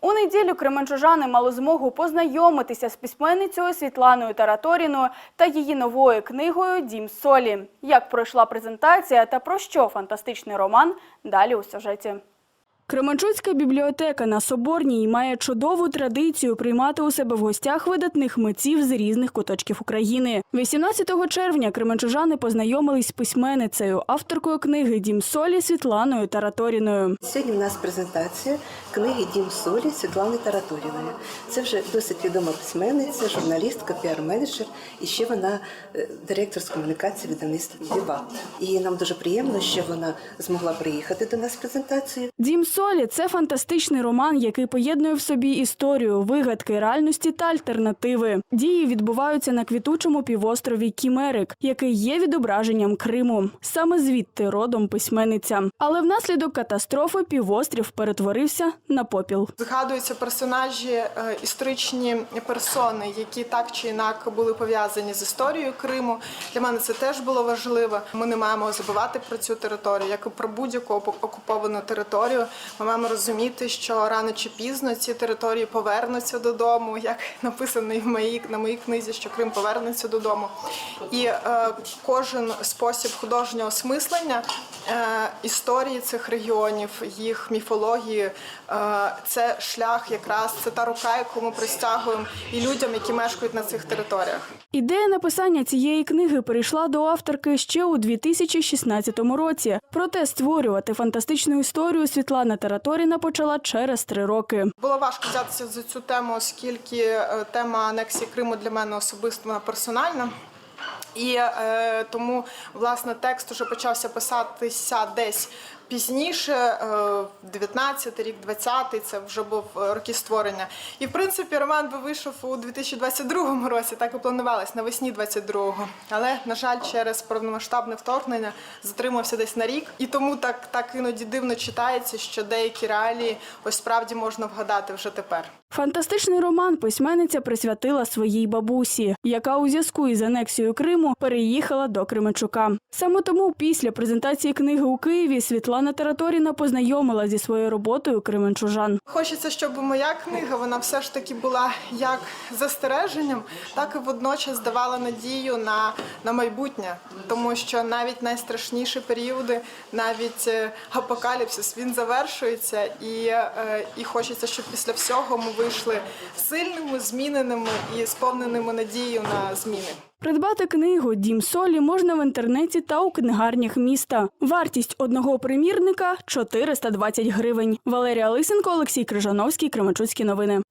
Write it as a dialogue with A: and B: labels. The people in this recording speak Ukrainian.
A: У неділю кременчужани мали змогу познайомитися з письменницею Світланою Тараторіною та її новою книгою Дім солі. Як пройшла презентація та про що фантастичний роман далі у сюжеті. Кременчуцька бібліотека на Соборній має чудову традицію приймати у себе в гостях видатних митців з різних куточків України. 18 червня кременчужани познайомились з письменницею, авторкою книги Дім солі Світланою Тараторіною.
B: Сьогодні у нас презентація книги Дім солі Світлани Тараторіної. Це вже досить відома письменниця, журналістка, піар-менеджер, і ще вона е, директор з комунікації видавництва Дебат. І нам дуже приємно, що вона змогла приїхати до нас з презентацією.
A: Дім солі це фантастичний роман, який поєднує в собі історію, вигадки, реальності та альтернативи. Дії відбуваються на квітучому півострові Кімерик, який є відображенням Криму. Саме звідти родом письменниця. Але внаслідок катастрофи півострів перетворився на попіл.
C: Згадуються персонажі, е, історичні персони, які так чи інак були пов'язані з історією Криму. Для мене це теж було важливо. Ми не маємо забувати про цю територію, як і про будь-яку оку- окуповану територію. Ми маємо розуміти, що рано чи пізно ці території повернуться додому, як написано і в моїй на моїй книзі, що Крим повернеться додому. І е, кожен спосіб художнього осмислення е, історії цих регіонів, їх міфології, е, це шлях, якраз це та рука, яку ми простягуємо і людям, які мешкають на цих територіях.
A: Ідея написання цієї книги перейшла до авторки ще у 2016 році. Проте створювати фантастичну історію Світлана Тараторіна почала через три роки.
C: Було важко взятися за цю тему, оскільки е, тема анексії Криму для мене особисто персональна. І е, тому власне текст уже почався писатися десь пізніше, е, 19 рік, 20 це вже був роки створення. І в принципі роман би вийшов у 2022 році, так і планувалось навесні 22-го. Але на жаль, через повномасштабне вторгнення затримався десь на рік. І тому так, так іноді дивно читається, що деякі реалії ось справді можна вгадати вже тепер.
A: Фантастичний роман письменниця присвятила своїй бабусі, яка у зв'язку із анексією Криму переїхала до Кременчука. Саме тому після презентації книги у Києві Світлана Тараторіна познайомила зі своєю роботою кременчужан.
C: Хочеться, щоб моя книга вона все ж таки була як застереженням, так і водночас давала надію на, на майбутнє, тому що навіть найстрашніші періоди, навіть е, апокаліпсис, він завершується, і, е, і хочеться, щоб після всього ми вийшли сильними, зміненими і сповненими надією на зміни.
A: Придбати книгу Дім солі можна в інтернеті та у книгарнях міста. Вартість одного примірника 420 гривень. Валерія Лисенко, Олексій Крижановський, Кременчуцькі новини.